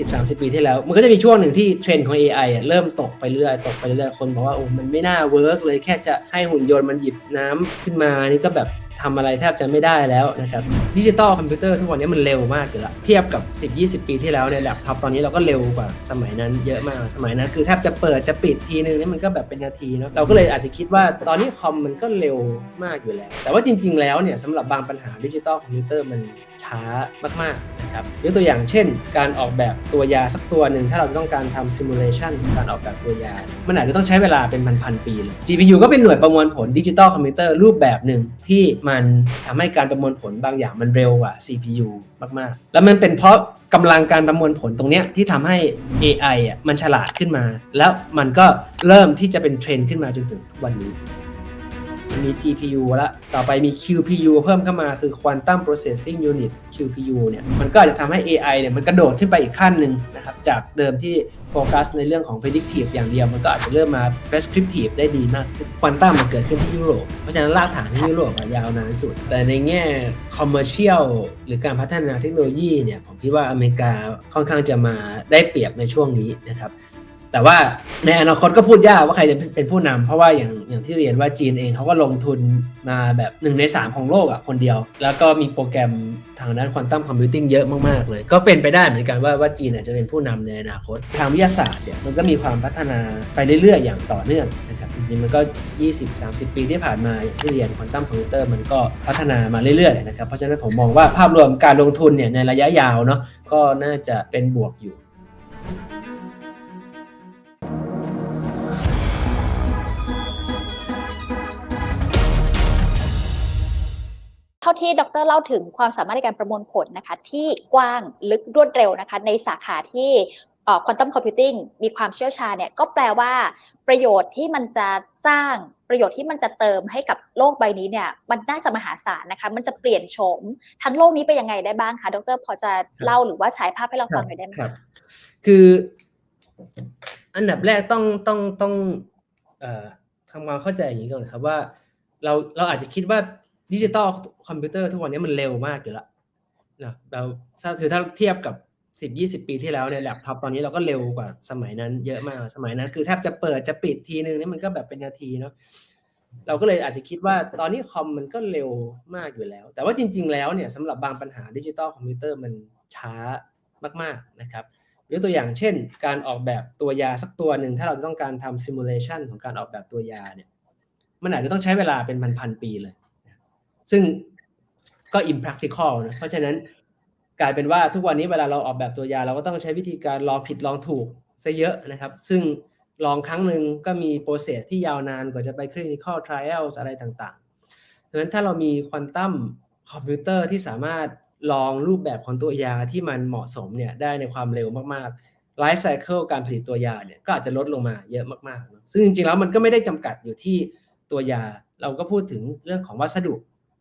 20-30ปีที่แล้ว มันก็จะมีช่วงหนึ่งที่เทรนด์ของ AI อะเริ่มตกไปเรื่อยตกไปเรื่อยคนบอกว่าโอ้มันไม่น่าเวิร์กเลยแค่จะให้หุ่นยนต์มันหยิบน้ำขึ้นมานี่ก็แบบทำอะไรแทบจะไม่ได้แล้วนะครับดิจิตอลคอมพิวเตอร์ทุกวันนี้มันเร็วมากอยู่แล้วเทียบกับ 10-20 ปีที่แล้วเนี่ยแล็ปท็อปตอนนี้เราก็เร็วกว่าสมัยนั้นเยอะมากสมัยนั้นคือแทบจะเปิดจะปิดทีนึงนี่มันก็แบบเป็นนาทีเนาะเราก็เลยอาจจะคิดว่าตอนนี้คอมมันก็เร็วมากอยู่แล้ว แต่ว่าจริง ๆ แล้วเนี่ยสำหรับบางปัญหาดิจิตอลคอมพิวเตอร์มัน ช้ามากๆนะครับยกตัวอย่างเช่น การออกแบบตัวยาสักตัวหนึ่งถ้าเราต้องการทำซิมูเลชันการออกแบบตัวยา มันอาจจะต้องใช้เวลาเป็นพันๆปีเลย GPU ก็เป็นหน่วยประมวลผลดิจิตอลคอมพิวเตอร์รูปแบบหนึ่งที่มันทำให้การประมวลผลบางอย่างมันเร็วกว่า CPU มากๆ แล้วมันเป็นเพราะกำลังการประมวลผลตรงนี้ที่ทำให้ AI อะมันฉลาดขึ้นมา แล้วมันก็เริ่มที่จะเป็นเทรนด์ขึ้นมาจนถึงทุกวันนี้ มี GPU แล้วต่อไปมี QPU เพิ่มเข้ามาคือ Quantum Processing Unit QPU เนี่ยมันก็อาจจะทำให้ AI เนี่ยมันกระโดดขึ้นไปอีกขั้นหนึ่งนะครับจากเดิมที่โฟกัสในเรื่องของ predictive อย่างเดียว มันก็อาจจะเริ่มมา prescriptive ได้ดีมากขึ้น Quantum มันเกิดขึ้นที่ยุโรป เพราะฉะนั้นรากฐานที่ยุโรปยาวนานที่สุด แต่ในแง่ commercial หรือการพัฒนาเทคโนโลยีเนี่ยผมคิดว่าอเมริกาค่อนข้างจะมาได้เปรียบในช่วงนี้นะครับ แต่ว่าในอนาคตก็พูดยากว่าใครจะเป็นผู้นำเพราะว่าอย่างอย่างที่เรียนว่าจีนเองเขาก็ลงทุนมาแบบหนึ่งในสามของโลกอะ่ะคนเดียว แล้วก็มีโปรแกรมทางด้านควอนตัมคอมพิวติ้งเยอะมาก ๆ เลย ก็เป็นไปได้เหมือนกันว่าว่าจีนอาจจะเป็นผู้นำในอนาคต ทางวิทยาศาสตร์เนี่ยมันก็มีความพัฒนาไปเรื่อย ๆ อย่างต่อเนื่องนะครับจริงๆมันก็ 20-30 ปีที่ผ่านมาอย่างที่เรียนควอนตัมคอมพิวเตอร์มันก็พัฒนามาเรื่อยๆนะครับเพราะฉะนั้นผมมองว่าภาพรวมการลงทุนเนี่ยในระยะยาวเนาะก็น่าจะเป็นบวกอยู่าที่ดรเล่าถึงความสามารถในการประมวลผลนะคะ ที่กว้างลึกรวดเร็วนะคะ ในสาขาที่ควอนตัมคอมพิวติ้งมีความเชี่ยวชาญเนี่ยก็แปลว่าประโยชน์ที่มันจะสร้างประโยชน์ที่มันจะเติมให้กับโลกใบนี้เนี่ยมันน่าจะมหาศาลนะคะ มันจะเปลี่ยนโฉมทั้งโลกนี้ไปยังไงได้บ้างคะดรพอจะเล่าหรือว่าฉายภาพให้เราฟังหน่อยได้ไหมครับคืออันดับแรกต้องต้องต้องอทำความเข้าใจอย่างนี้ก่อนครับว่า เราเราอาจจะคิดว่า ดิจิตอลคอมพิวเตอร์ทุกวันนี้มันเร็วมากอยู่แล้วนะเราถ้าคือถ้าเทียบกับสิบยี่สิบปีที่แล้วเนี่ยแล็ปท็อปตอนนี้เราก็เร็วกว่าสมัยนั้น เยอะมากสมัยนั้น คือแทบจะเปิดจะปิดทีนึงนี่มันก็แบบเป็นนาทีเนาะเราก็เลยอาจจะคิดว่าตอนนี้คอมมันก็เร็วมากอยู่แล้ว แต่ว่าจริง ๆ แล้วเนี่ยสำหรับบางปัญหาดิจิตอลคอมพิวเตอร์มันช้ามากๆนะครับยกตัวอย่างเช่น การออกแบบตัวยาสักตัวหนึ่งถ้าเราต้องการทำซิมูเลชันของการออกแบบตัวยาเนี่ยมันอาจจะต้องใช้เวลาเป็นพันๆปีเลย ซึ่งก็ impractical นะเพราะฉะนั้นกลายเป็นว่าทุกวันนี้เวลาเราออกแบบตัวยา เราก็ต้องใช้วิธีการลองผิดลองถูกซะเยอะนะครับ ซึ่งลองครั้งหนึ่งก็มีโปรเซสที่ยาวนานกว่าจะไป clinical trials อะไรต่างๆดังนั้นถ้าเรามีควอนตัมคอมพิวเตอร์ที่สามารถลองรูปแบบของตัวยาที่มันเหมาะสมเนี่ยได้ในความเร็วมากๆไลฟ์ไซเคิลการผลิตตัวยาเนี่ยก็อาจจะลดลงมาเยอะมากๆ ซึ่งจริงๆแล้วมันก็ไม่ได้จำกัดอยู่ที่ตัวยา เราก็พูดถึงเรื่องของวัสดุ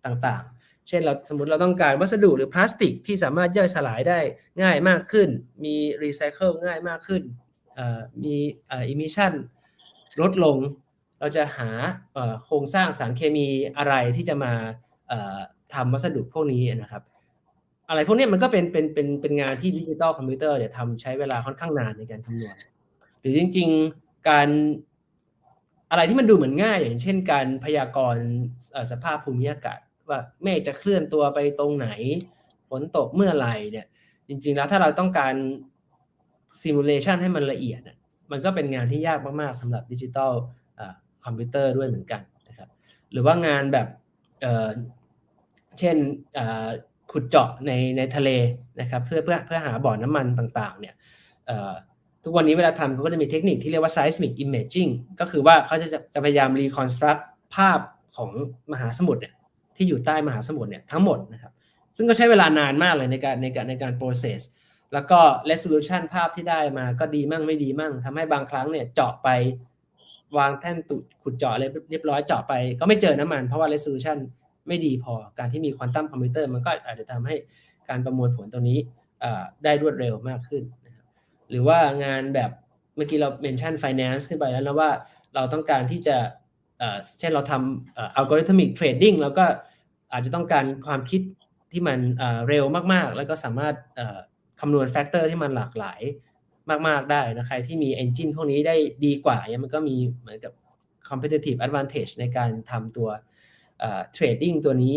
ต่างๆ เช่นเราสมมติเราต้องการวัสดุหรือพลาสติกที่สามารถย่อยสลายได้ง่ายมากขึ้น มีรีไซเคิลง่ายมากขึ้นมีอิมิชันลดลง เราจะหาโครงสร้างสารเคมีอะไรที่จะมาทำวัสดุพวกนี้นะครับอะไรพวกนี้มันก็เป็นเป็นเป็นเป็นงานที่ดิจิตอลคอมพิวเตอร์เนี่ยทำใช้เวลาค่อนข้างนานในการคำนวณหรือจริง ๆการอะไรที่มันดูเหมือนง่าย อย่างเช่นการพยากรณ์สภาพภูมิอากาศ ว่าเมฆจะเคลื่อนตัวไปตรงไหนฝนตกเมื่อไหร่เนี่ย จริง ๆ แล้วถ้าเราต้องการซิมูเลชันให้มันละเอียดมันก็เป็นงานที่ยากมากๆสำหรับดิจิตอลคอมพิวเตอร์ด้วยเหมือนกันนะครับ หรือว่างานแบบเช่นขุดเจาะในในทะเลนะครับเพื่อเพื่อเพื่อหาบ่อน้ำมันต่างๆเนี่ยทุกวันนี้เวลาทำเขาก็จะมีเทคนิคที่เรียกว่า seismic imaging ก็คือว่าเขาจะจะพยายาม reconstruct ภาพของมหาสมุทรเนี่ย ที่อยู่ใต้มหาสมุทรเนี่ยทั้งหมดนะครับซึ่งก็ใช้เวลานานมากเลยในการในการในการ process แล้วก็ resolution ภาพที่ได้มาก็ดีมั่งไม่ดีมั่งทำให้บางครั้งเนี่ยเจาะไปวางแท่นตุขุดเจาะเลยเรียบร้อยเจาะไป ก็ไม่เจอน้ำมัน เพราะว่า resolution ไม่ดีพอการที่มีควอนตัมคอมพิวเตอร์มันก็อาจจะทำให้การประมวลผลตรงนี้ได้รวดเร็วมากขึ้นนะครับหรือว่างานแบบเมื่อกี้เราเมนชั่น finance ขึ้นไปแล้วนะว่าเราต้องการที่จะ เช่นเราทำอัลกอริทึมิกเทรดดิ้งแล้วก็อาจจะต้องการความคิดที่มันเร็วมากๆ แล้วก็สามารถคำนวณแฟกเตอร์ที่มันหลากหลายมาก ๆ ได้นะใครที่มี engine พวกนี้ได้ดีกว่าเนี่ยมันก็มีเหมือนกับ competitive advantage ในการทำตัวเทรดดิ้งตัวนี้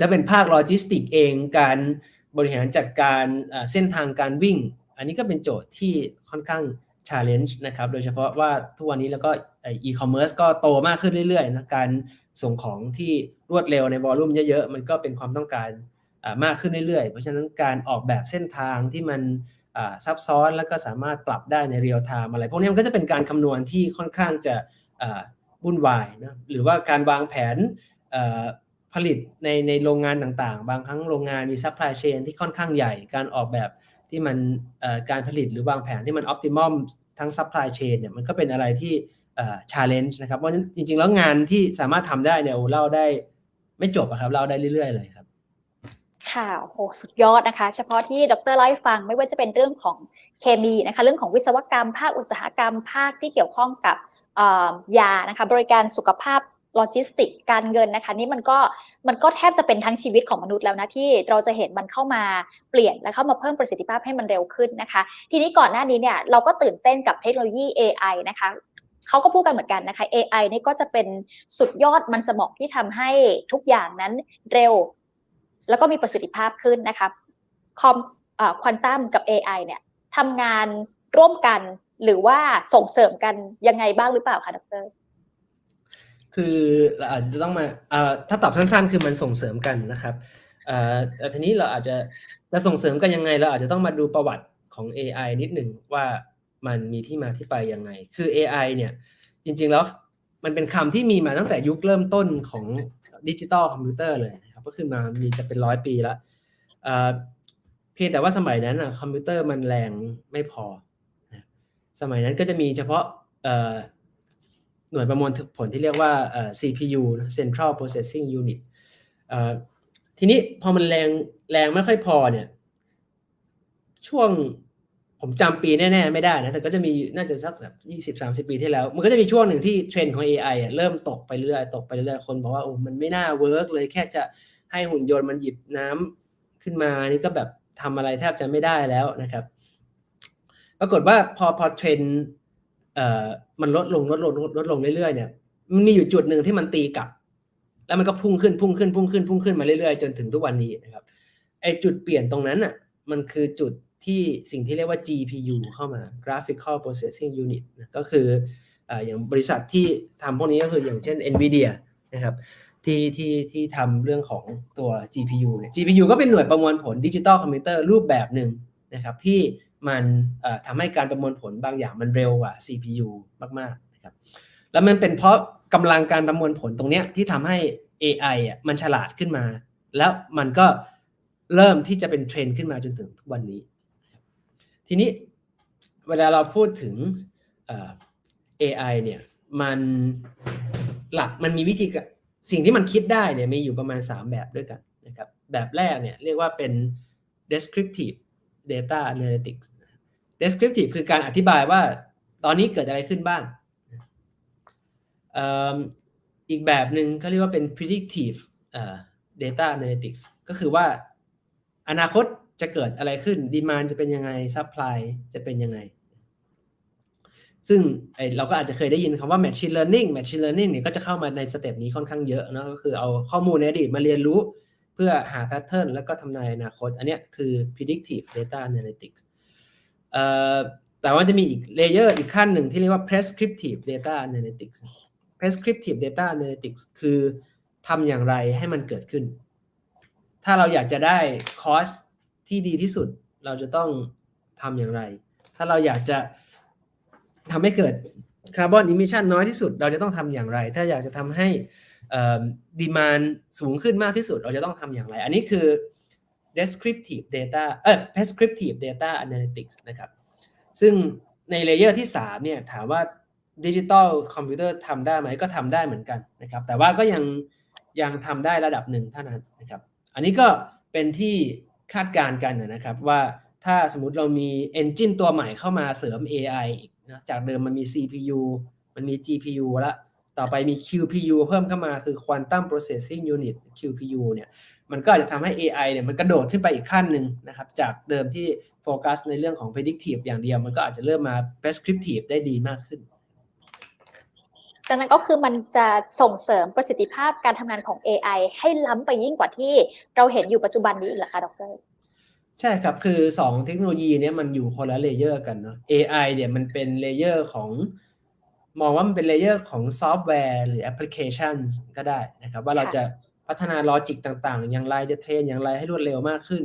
ถ้าเป็นภาคโลจิสติกเองการบริหารจัดการเส้นทางการวิ่ง อันนี้ก็เป็นโจทย์ที่ค่อนข้าง challenge นะครับ โดยเฉพาะว่าทุกวันนี้แล้วก็เอ่อ e-commerce ก็โตมากขึ้นเรื่อยๆนะการส่งของที่รวดเร็วในวอลลุ่มเยอะๆ มันก็เป็นความต้องการมากขึ้นเรื่อยๆ เพราะฉะนั้นการออกแบบเส้นทางที่มันซับซ้อนแล้วก็สามารถปรับได้ในเรียลไทม์อะไร พวกนี้มันก็จะเป็นการคำนวณที่ค่อนข้างจะวุ่นวายนะหรือว่าการวางแผนผลิตในในโรงงานต่างๆ บางครั้งโรงงานมีซัพพลายเชนที่ค่อนข้างใหญ่ การออกแบบ ที่มันการผลิตหรือวางแผนที่มันออ t ติม m มทั้งซัพพลายเชนเนี่ยมันก็เป็นอะไรที่เอ่อ challenge นะครับ เพราะฉะนั้นจริง ๆ แล้วงานที่สามารถทำได้เนี่ยเล่าได้ไม่จบครับเล่าได้เรื่อย ๆ เลยครับ ค่ะโหสุดยอดนะคะ เฉพาะที่ดรเล่าให้ฟังไม่ว่าจะเป็นเรื่องของเคมีนะคะ เรื่องของวิศวกรรม ภาคอุตสาหกรรม ภาคที่เกี่ยวข้องกับยานะคะ บริการสุขภาพ โลจิสติกการเงินนะคะ นี่มันก็มันก็แทบจะเป็นทั้งชีวิตของมนุษย์แล้วนะที่เราจะเห็นมันเข้ามาเปลี่ยนและเข้ามาเพิ่มประสิทธิภาพให้มันเร็วขึ้นนะคะ ทีนี้ก่อนหน้านี้เนี่ยเราก็ตื่นเต้นกับเทคโนโลยี AI นะคะเขาก็พูดกันเหมือนกันนะคะ AI นี่ก็จะเป็นสุดยอดมันสมองที่ทำให้ทุกอย่างนั้นเร็ว แล้วก็มีประสิทธิภาพขึ้นนะคะคอมควอนตัมกับ AI เนี่ยทำงานร่วมกันหรือว่าส่งเสริมกันยังไงบ้างหรือเปล่าคะดร คือเราอาจจะต้องมาเอ่อถ้าตอบสั้น ๆ คือมันส่งเสริมกันนะครับเอ่อแต่ทีนี้เราอาจจะจะส่งเสริมกันยังไง เราอาจจะต้องมาดูประวัติของ AI นิดหนึ่งว่ามันมีที่มาที่ไปยังไง คือ AI เนี่ยจริงๆแล้วมันเป็นคำที่มีมาตั้งแต่ยุคเริ่มต้นของดิจิตอลคอมพิวเตอร์เลยนะครับก็คือมามีจะเป็นร้อยปีล้วเอ่อเพียงแต่ว่าสมัยนั้นอะคอมพิวเตอร์มันแรงไม่พอ สมัยนั้นก็จะมีเฉพาะเอ่อ หน่วยประมวลผลที่เรียกว่า CPU Central Processing Unit ทีนี้พอมันแรงแรงไม่ค่อยพอเนี่ยช่วงผมจำปีแน่ ๆ ไม่ได้นะ แต่ก็จะมีน่าจะสักแบบยี่สิบสามสิบปีที่แล้ว มันก็จะมีช่วงหนึ่งที่เทรนด์ของ AI อะเริ่มตกไปเรื่อยตกไปเรื่อยคนบอกว่าโอ้มันไม่น่าเวิร์กเลยแค่จะให้หุ่นยนต์มันหยิบน้ำขึ้นมานี่ก็แบบทำอะไรแทบจะไม่ได้แล้วนะครับ ปรากฏว่าพอพอเทรนด์ เอ่อมันลดลงลดลงลดลงเรื่อยๆเนี่ยมันมีอยู่จุดหนึ่งที่มันตีกลับ แล้วมันก็พุ่งขึ้นพุ่งขึ้นพุ่งขึ้นพุ่งขึ้นมาเรื่อยๆ จนถึงทุกวันนี้นะครับไอจุดเปลี่ยนตรงนั้นอะมันคือจุดที่สิ่งที่เรียกว่า GPU เข้ามา Graphical Processing Unit นะก็คือเอ่ออย่างบริษัทที่ทำพวกนี้ก็คืออย่างเช่น NVIDIA นะครับที่ที่ที่ทำเรื่องของตัว GPU เนี่ย GPU ก็เป็นหน่วยประมวลผลดิจิตอลคอมพิวเตอร์รูปแบบหนึ่งนะครับที่ มันทำให้การประมวลผลบางอย่างมันเร็วกว่า CPU มากๆนะครับแล้วมันเป็นเพราะกำลังการประมวลผลตรงเนี้ยที่ทำให้ AI อะมันฉลาดขึ้นมา แล้วมันก็เริ่มที่จะเป็นเทรนด์ขึ้นมาจนถึงทุกวันนี้ ทีนี้เวลาเราพูดถึง AI เนี่ยมันหลักมันมีวิธีสิ่งที่มันคิดได้เนี่ยมีอยู่ประมาณ 3 แบบด้วยกันนะครับแบบแรกเนี่ยเรียกว่าเป็น descriptive data analytics descriptive คือการอธิบายว่าตอนนี้เกิดอะไรขึ้นบ้างอีกแบบหนึ่งเขาเรียกว่าเป็น predictive data analytics ก็คือว่าอนาคตจะเกิดอะไรขึ้นดีมานจะเป็นยังไงซัพพลายจะเป็นยังไง ซึ่งเราก็อาจจะเคยได้ยินคำว่า machine learning machine learning เนี่ยก็จะเข้ามาในสเต็ปนี้ค่อนข้างเยอะนะก็คือเอาข้อมูลในอดีตมาเรียนรู้เพื่อหาแพทเทิร์นแล้วก็ทำนายอนาคต อันนี้คือ predictive data analytics แต่ว่าจะมีอีกเลเยอร์อีกขั้นหนึ่งที่เรียกว่า prescriptive data analytics prescriptive data analytics คือทำอย่างไรให้มันเกิดขึ้น ถ้าเราอยากจะได้คอสที่ดีที่สุด เราจะต้องทำอย่างไร ถ้าเราอยากจะทำให้เกิดคาร์บอนอิมิชันน้อยที่สุด เราจะต้องทำอย่างไร ถ้าอยากจะทำให้ดีมานสูงขึ้นมากที่สุด เราจะต้องทำอย่างไร อันนี้คือ descriptive data เออ prescriptive data analytics นะครับ ซึ่งในเลเยอร์ที่3เนี่ยถามว่าดิจิตอลคอมพิวเตอร์ทำได้ไหมก็ทำได้เหมือนกันนะครับ แต่ว่าก็ยังยังทำได้ระดับหนึ่งเท่านั้นนะครับ อันนี้ก็เป็นที่คาดการณ์กันนะครับว่าถ้าสมมติเรามี Engine ตัวใหม่เข้ามาเสริม AI อีกนะจากเดิมมันมี CPU มันมี GPU แล้วต่อไปมี QPU เพิ่มเข้ามาคือ Quantum Processing Unit QPU เนี่ย มันก็อาจจะทำให้ AI เนี่ยมันกระโดดขึ้นไปอีกขั้นหนึ่งนะครับ จากเดิมที่โฟกัสในเรื่องของ predictive อย่างเดียว มันก็อาจจะเริ่มมา prescriptive ได้ดีมากขึ้นดังนั้นก็คือมันจะส่งเสริมประสิทธิภาพการทำงานของ AI ให้ล้ำไปยิ่งกว่าที่เราเห็นอยู่ปัจจุบันนี้อีกเหรอคะดรใช่ครับ คือ 2 เทคโนโลยีเนี้ยมันอยู่คนละเลเยอร์กันเนาะ AI เนี่ยมันเป็นเลเยอร์ของ มองว่ามันเป็นเลเยอร์ของซอฟต์แวร์หรือแอปพลิเคชันก็ได้นะครับ ว่าเราค่ะจะ พัฒนาลอจิกต่างๆ อย่างไรจะเทรนอย่างไรให้รวดเร็วมากขึ้น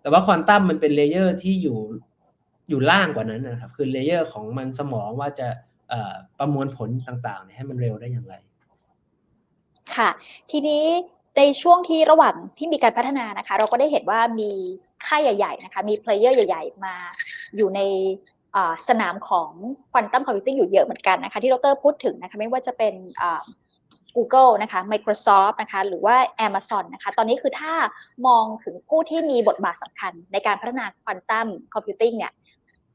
แต่ว่าควอนตัมมันเป็นเลเยอร์ที่อยู่อยู่ล่างกว่านั้นนะครับ คือเลเยอร์ของมันสมองว่าจะประมวลผลต่างๆ ให้มันเร็วได้อย่างไร ค่ะ ทีนี้ในช่วงที่ระหว่างที่มีการพัฒนานะคะ เราก็ได้เห็นว่ามีค่ายใหญ่ ๆ นะคะ มีเพลเยอร์ใหญ่ ๆ มาอยู่ในสนามของควอนตัมคอมพิวติ้งอยู่เยอะเหมือนกันนะคะ ที่ดรพูดถึงนะคะ ไม่ว่าจะเป็น Google นะคะ Microsoft นะคะหรือว่า Amazon นะคะตอนนี้คือถ้ามองถึงผู้ที่มีบทบาทสำคัญในการพัฒนาควอนตัมคอมพิวติ้งเนี่ย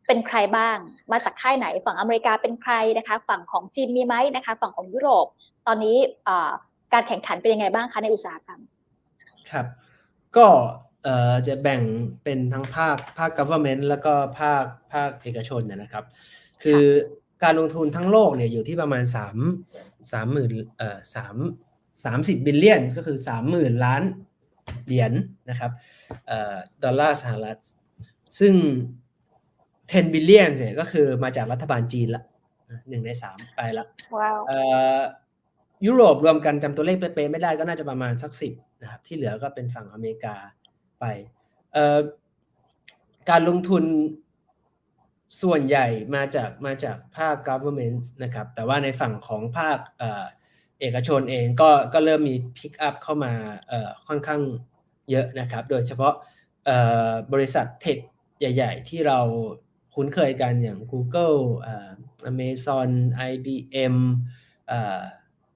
เป็นใครบ้าง มาจากค่ายไหน ฝั่งอเมริกาเป็นใครนะคะ ฝั่งของจีนมีไหมนะคะ ฝั่งของยุโรป ตอนนี้อ่าการแข่งขันเป็นยังไงบ้างคะในอุตสาหกรรม ครับ ก็เอ่อจะแบ่งเป็นทั้งภาคภาค government แล้วก็ภาคภาคเอกชนนะนะครับ คือ การลงทุนทั้งโลกเนี่ยอยู่ที่ประมาณ 3 3หมื่นเอ่อ3 30 บิลเลียนก็คือ 30,000 ล้านเหรียญนะครับเอ่อดอลลาร์สหรัฐ ซึ่ง 10 บิลเลียนเนี่ยก็คือมาจากรัฐบาลจีนละหนึ่งในสามไปละว้าวเอ่อยุโรปรวมกันจำตัวเลขเป๊ะๆไม่ได้ก็น่าจะประมาณสักสิบนะครับ ที่เหลือก็เป็นฝั่งอเมริกาไปเอ่อการลงทุน ส่วนใหญ่มาจากมาจากภาค government นะครับ แต่ว่าในฝั่งของภาคเอกชนเองก็ก็เริ่มมี pick up เข้ามาค่อนข้างเยอะนะครับ โดยเฉพาะบริษัทเทคใหญ่ ๆ ที่เราคุ้นเคยกันอย่าง Google เอ่อ Amazon IBM เอ่อ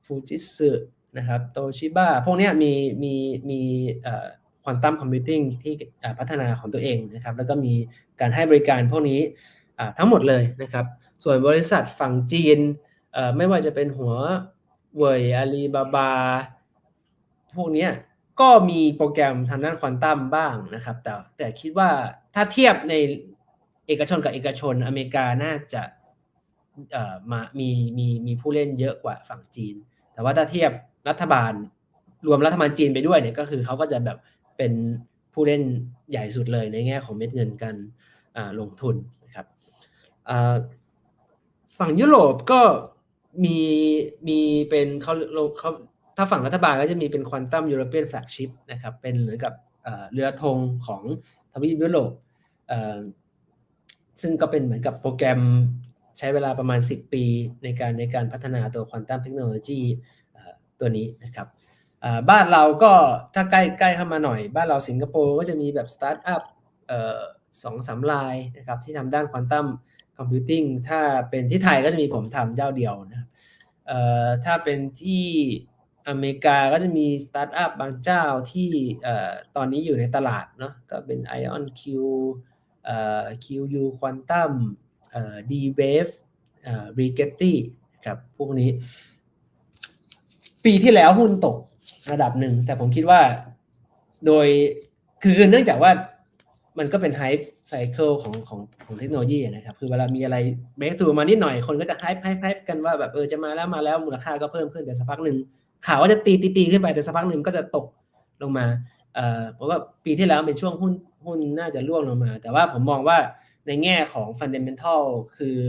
Fujitsu นะครับโตชิบ a พวกนี้มีมีมีควอนตัมคอมพิวติ้งที่พัฒนาของตัวเองนะครับ แล้วก็มีการให้บริการพวกนี้ ทั้งหมดเลยนะครับ ส่วนบริษัทฝั่งจีนไม่ว่าจะเป็นหัวเว่ยอาลีบาบา พวกนี้ก็มีโปรแกรมทางด้านควอนตัมบ้างนะครับ แต่แต่คิดว่าถ้าเทียบในเอกชนกับเอกชนอเมริกาน่าจะมามีมีมีผู้เล่นเยอะกว่าฝั่งจีน แต่ว่าถ้าเทียบรัฐบาลรวมรัฐบาลจีนไปด้วยเนี่ยก็คือเขาก็จะแบบเป็นผู้เล่นใหญ่สุดเลยในแง่ของเม็ดเงินการลงทุน ฝั่งยุโรปก็มีมีเป็นเขาเขาถ้าฝั่งรัฐบาลก็จะมีเป็นควอนตัมยูโรเปียนแฟลกชิพนะครับเป็นเหมือนกับเรือธงของทวีปยุโรปซึ่งก็เป็นเหมือนกับโปรแกรมใช้เวลาประมาณ 10 ปีในการในการพัฒนาตัวควอนตัมเทคโนโลยีตัวนี้นะครับบ้านเราก็ถ้าใกล้ใกล้เข้ามาหน่อย บ้านเราสิงคโปร์ก็จะมีแบบสตาร์ทอัพสองสามลายนะครับที่ทำด้านควอนตัม คอมพิวติ้งถ้าเป็นที่ไทยก็จะมีผมทำเจ้าเดียวนะเอ่อถ้าเป็นที่อเมริกาก็จะมีสตาร์ทอัพบางเจ้าที่เอ่อตอนนี้อยู่ในตลาดเนาะก็เป็น Ion Q เอ่อ QU Quantum เอ่อ D-Wave เอ่อ Rigetti ครับพวกนี้ ปีที่แล้วหุ้นตกระดับหนึ่ง แต่ผมคิดว่าโดยคือเนื่องจากว่า มันก็เป็นไฮป์ไซเคิลของของของเทคโนโลยีนะครับ คือเวลามีอะไรเบรก t ูมานิดหน่อยคนก็จะไฮป์ไฮป์ไฮป์กันว่าแบบเออจะมาแล้วมาแล้วมูลค่าก็เพิ่มขึ้นแต่สักพักหนึ่งข่าวว่าจะตีตีตีขึ้นไปแต่สักพักหนึ่งก็จะตกลงมาเอ่อเพราะว่าปีที่แล้วเป็นช่วงหุ้นหุ้นน่าจะร่วงลงมา แต่ว่าผมมองว่าในแง่ของฟันเดเมนทัลคือ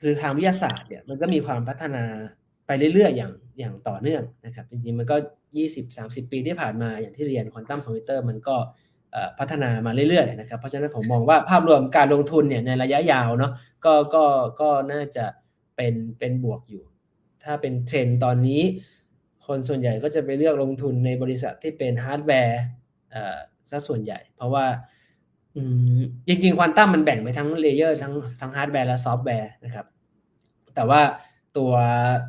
คือทางวิทยาศาสตร์เนี่ยมันก็มีความพัฒนาไปเรื่อยๆอย่างอย่างต่อเนื่องนะครับจริงๆมันก็ 20-30 ปีที่ผ่านมาอย่างที่เรียนควอนตัมคอมพิวเตอร์มันก็ พัฒนามาเรื่อยๆนะครับเพราะฉะนั้นผมมองว่าภาพรวมการลงทุนเนี่ยในระยะยาวเนาะก็ก็ก็น่าจะเป็นเป็นบวกอยู่ ถ้าเป็นเทรนด์ตอนนี้ คนส่วนใหญ่ก็จะไปเลือกลงทุนในบริษัทที่เป็นฮาร์ดแวร์ซะส่วนใหญ่ เพราะว่าจริงๆควอนตัมมันแบ่งไปทั้งเลเยอร์ทั้งทั้งฮาร์ดแวร์และซอฟต์แวร์นะครับแต่ว่าตัว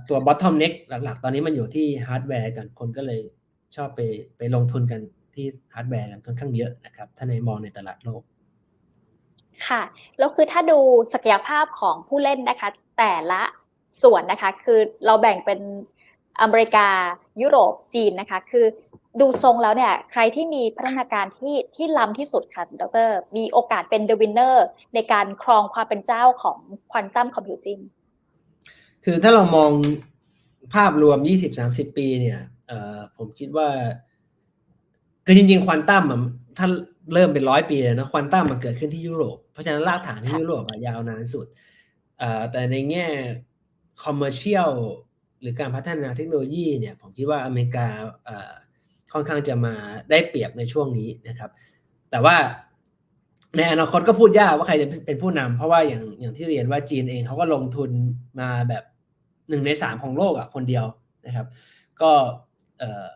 ตัว bottom neck หลักๆ ตอนนี้มันอยู่ที่ฮาร์ดแวร์กันคนก็เลยชอบไปไปลงทุนกัน ที่ฮาร์ดแวร์กันค่อนข้างเยอะนะครับ ถ้าในมองในตลาดโลก ค่ะ แล้วคือถ้าดูศักยภาพของผู้เล่นนะคะ แต่ละส่วนนะคะ คือเราแบ่งเป็นอเมริกายุโรปจีนนะคะ คือดูทรงแล้วเนี่ย ใครที่มีพัฒนาการที่ที่ล้ำที่สุดค่ะดร มีโอกาสเป็นเดวินเนอร์ในการครองความเป็นเจ้าของควอนตัมคอมพิวติ้งคือถ้าเรามองภาพรวม 20-30 ปีเนี่ยเอ่อผมคิดว่า คือจริงๆควอนตัมอะถ้าเริ่มเป็นร้อยปีเลยนะควอนตัมมันเกิดขึ้นที่ยุโรป เพราะฉะนั้นรากฐานที่ยุโรปอะยาวนานสุดเอ่อแต่ในแง่คอมเมอร์เชียลหรือการพัฒนาเทคโนโลยีเนี่ยผมคิดว่าอเมริกาเอ่อค่อนข้างจะมาได้เปรียบในช่วงนี้นะครับ แต่ว่าในอนาคตก็พูดยากว่าใครจะเป็นผู้นำเพราะว่าอย่างอย่างที่เรียนว่าจีนเองเขาก็ลงทุนมาแบบหนึ่งในสามของโลกอะคนเดียวนะครับ ก็เอ่อ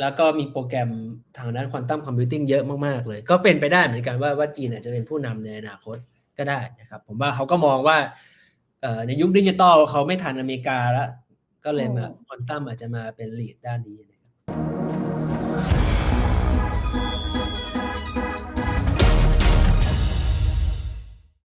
แล้วก็มีโปรแกรมทางด้านควอนตัมคอมพิวติ้งเยอะมาก ๆ เลย ก็เป็นไปได้เหมือนกันว่าว่าจีนอาจจะเป็นผู้นำในอนาคตก็ได้นะครับ ผมว่าเขาก็มองว่าเอ่อในยุคดิจิตอลเขาไม่ทันอเมริกาแล้ว ก็เลยมาควอนตัมอาจจะมาเป็นลีดด้านนี้นะ